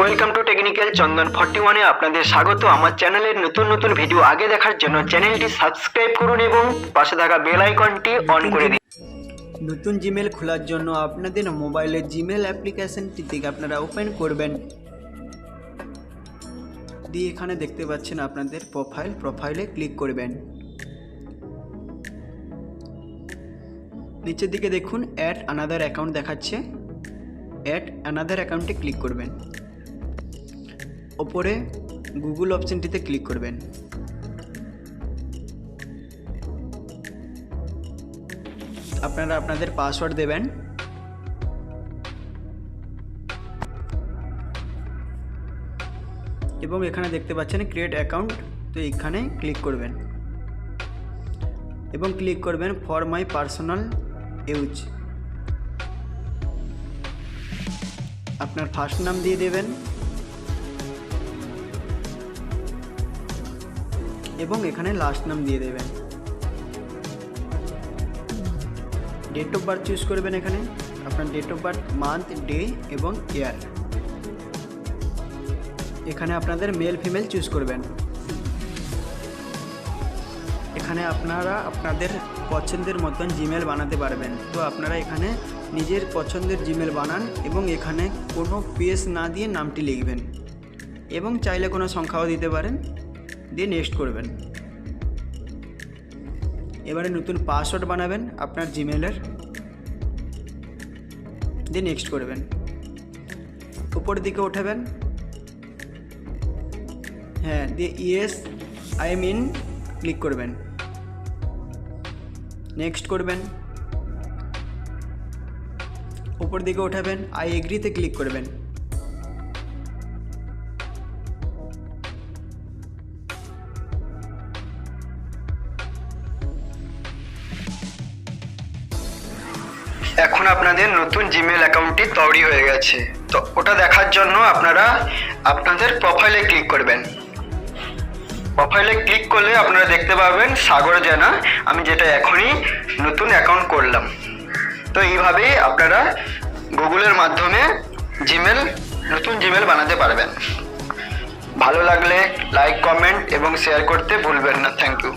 Welcome to technical Chandan forty ওয়ানে আপনাদের স্বাগত। আমার চ্যানেলের নতুন নতুন ভিডিও আগে দেখার জন্য চ্যানেলটি সাবস্ক্রাইব করুন এবং পাশে থাকা বেল আইকনটি অন করে দিন। নতুন জিমেল খোলার জন্য আপনাদের মোবাইলের জিমেল অ্যাপ্লিকেশনটি থেকে আপনারা ওপেন করবেন। দিয়ে এখানে দেখতে পাচ্ছেন আপনাদের প্রোফাইল। প্রোফাইলে ক্লিক করবেন। নিচের দিকে দেখুন অ্যাড আনাদার অ্যাকাউন্ট দেখাচ্ছে। অ্যাড অ্যানাদার অ্যাকাউন্টে ক্লিক করবেন। ওপরে গুগল অপশনটিতে ক্লিক করবেন। আপনারা আপনাদের পাসওয়ার্ড দেবেন। এবং এখানে দেখতে পাচ্ছেন ক্রিয়েট অ্যাকাউন্ট তো এখানে ক্লিক করবেন। এবং ক্লিক করবেন ফর মাই পার্সোনাল ইউজ আপনার ফার্স্ট নাম দিয়ে দেবেন। এবং এখানে লাস্ট নাম দিয়ে দেবেন। ডেট অফ বার্থ চুজ করবেন এখানে। আপনার date of birth month day এবং ইয়ার এখানে আপনাদের মেল ফিমেল চুজ করবেন। এখানে আপনারা আপনাদের পছন্দের মতন জিমেল বানাতে পারবেন। তো আপনারা এখানে নিজের পছন্দের জিমেল বানান এবং এখানে কোনো পেস না দিয়ে নামটি লিখবেন। এবং চাইলে কোনো সংখ্যাও দিতে পারেন। দিয়ে নেক্সট করবেন। এবারে নতুন পাসওয়ার্ড বানাবেন আপনার জিমেলের দিয়ে নেক্সট করবেন। উপর দিকে উঠাবেন হ্যাঁ দিয়ে yes I am in click করবেন। নেক্সট করবেন। উপর দিকে উঠাবেন আই এগ্রিতে ক্লিক করবেন। এখন আপনাদের নতুন জিমেল অ্যাকাউন্টটি তৈরি হয়ে গেছে। তো ওটা দেখার জন্য আপনারা আপনাদের প্রোফাইলে ক্লিক করবেন। প্রোফাইলে ক্লিক করলে আপনারা দেখতে পাবেন সাগর জানা। আমি যেটা এখনই নতুন অ্যাকাউন্ট করলাম। তো এইভাবেই আপনারা গুগলের মাধ্যমে জিমেল নতুন জিমেল বানাতে পারবেন। ভালো লাগলে লাইক কমেন্ট এবং শেয়ার করতে ভুলবেন না। Thank you